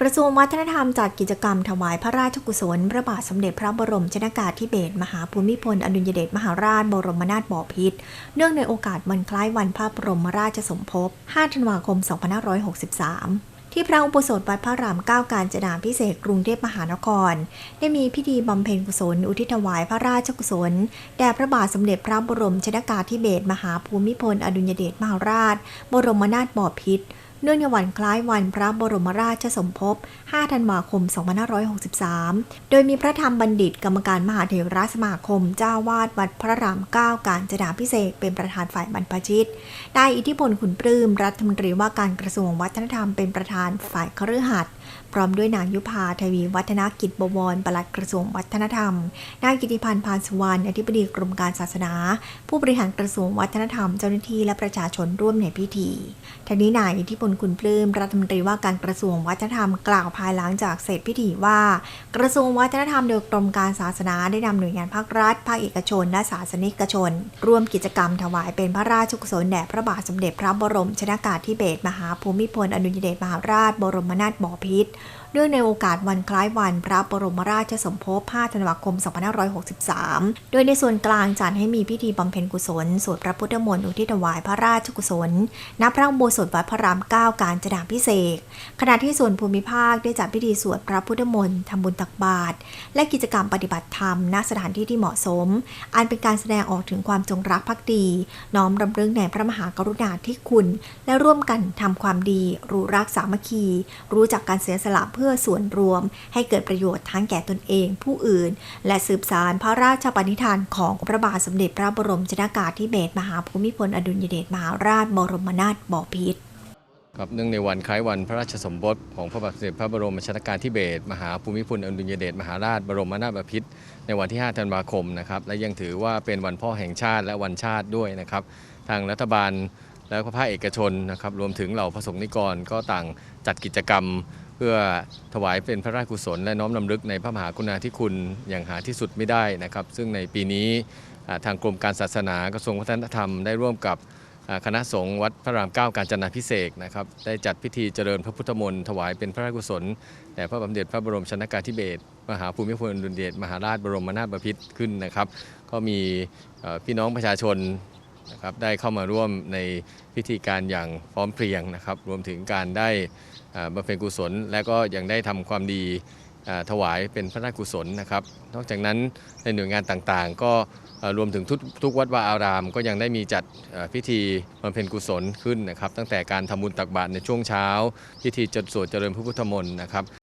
กระทรวงวัฒนธรรมจัดกิจกรรมถวายพระราชกุศลพระบาทสมเด็จพระบรมชนากาธิเบศรมหาภูมิพลอดุลยเดชมหาราชบรมนาถบพิตรเนื่องในโอกาสวันคล้ายวันพระบรมราชสมภพ 5 ธันวาคม 2563ที่พระอุโบสถวัดพระรามเก้าการจนาพิเศษกกรุงเทพมหานคร ได้มีพิธีบำเพ็ญกุศล อุทิศถวายพระราชกุศล แด่พระบาทสมเด็จพระบรมชนากาธิเบศรมหาภูมิพล อดุลยเดชมหาราช บรมนาถบพิตร เนื่องในวันคล้ายวันพระบรมราชสมภพ 5 ธันวาคม 2563 โดยมีพระธรรมบัณฑิตกรรมการมหาเถรสมาคม เจ้าวาดวัดพระรามเก้าการจนาพิเศษเป็นประธานฝ่ายบรรพชิต ได้อิทธิพลขุนปลื้มรัฐมนตรีว่าการกระทรวงวัฒนธรรมเป็นประธานฝ่ายคฤหัสถ์พร้อมด้วยนางยุพาทวีวัฒนกิจบวรปลัดกระทรวงวัฒนธรรม นายกิติพันธ์พานสุวรรณอธิบดีกรมการศาสนา ผู้บริหารกระทรวงวัฒนธรรม เจ้าหน้าที่และประชาชนร่วมในพิธีทั้งนี้นายอิทธิพลคุณปลื้มรัฐมนตรีว่าการกระทรวงวัฒนธรรมกล่าวภายหลังจากเสร็จพิธีว่า กระทรวงวัฒนธรรมโดยกรมการศาสนาได้นำหน่วยงานภาครัฐ ภาคเอกชน และศาสนิกชน ร่วมกิจกรรมถวายเป็นพระราชกุศลแด่พระบาทสมเด็จพระบรมชนากาธิเบศรมหาภูมิพลอดุลยเดชมหาราช บรมนาถบพิตรเนื่องในโอกาสวันคล้ายวันพระบรมราชสมภพ 5 ธันวาคม 2563 โดยในส่วนกลางจัดให้มีพิธีบำเพ็ญกุศล สวดพระพุทธมนต์อุทิศถวายพระราชกุศล ณ พระอุโบสถวัดพระราม 9การจนาพิเศษ ขณะที่ส่วนภูมิภาคได้จัดพิธีสวดพระพุทธมนต์ทำบุญตักบาตรและกิจกรรมปฏิบัติธรรมณสถานที่ที่เหมาะสม อันเป็นการแสดงออกถึงความจงรักภักดี น้อมรำลึกในพระมหากรุณาธิคุณ และร่วมกันทำความดี รู้รักสามัคคี รู้จักการเสียสละเพื่อส่วนรวม ให้เกิดประโยชน์ทั้งแก่ตนเอง ผู้อื่น และสืบสารพระราชปณิธานของพระบาทสมเด็จพระบรมชนากาธิเบศรมหาภูมิพลอดุลยเดชมหาราชบรมนาถบพิตร ครับเนื่องในวันคล้ายวันพระราชสมภพของพระบาทสมเด็จพระบรมชนกาธิเบศรมหาภูมิพลอดุลยเดชมหาราชบรมนาถบพิตรในวันที่ 5 ธันวาคมนะครับและยังถือว่าเป็นวันพ่อแห่งชาติและวันชาติด้วยนะครับ ทางรัฐบาลและภาคเอกชนนะครับรวมถึงเหล่าพระสงฆ์นิกรก็ต่างจัดกิจกรรม เพื่อถวายเป็นพระราชกุศล และน้อมรำลึกในพระมหากรุณาธิคุณอย่างหาที่สุดไม่ได้นะครับ ซึ่งในปีนี้ทางกรมการศาสนากระทรวงวัฒนธรรมได้ร่วมกับ คณะสงฆ์วัดพระรามเก้าการจนาพิเศษนะครับได้จัดพิธีเจริญพระพุทธมนต์ถวายเป็นพระราชกุศลแด่พระบาทสมเด็จพระบรมชนากาธิเบศรมหาภูมิพลอดุลยเดชมหาราชบรมนาถบพิตรขึ้นนะครับ ก็มีพี่น้องประชาชนนะครับได้เข้ามาร่วมในพิธีการอย่างพร้อมเพรียงนะครับ รวมถึงการได้อ่าบำเพ็ญกุศล และก็ยังได้ทำความดี ถวายเป็นพระราชกุศลนะครับ นอกจากนั้นในหน่วยงานต่างๆ ก็รวมถึงทุกทุกวัดวาอาราม ก็ยังได้มีจัดพิธีบำเพ็ญกุศลขึ้นนะครับ ตั้งแต่การทำบุญตักบาตรในช่วงเช้า พิธีจดสวดเจริญพระพุทธมนต์นะครับ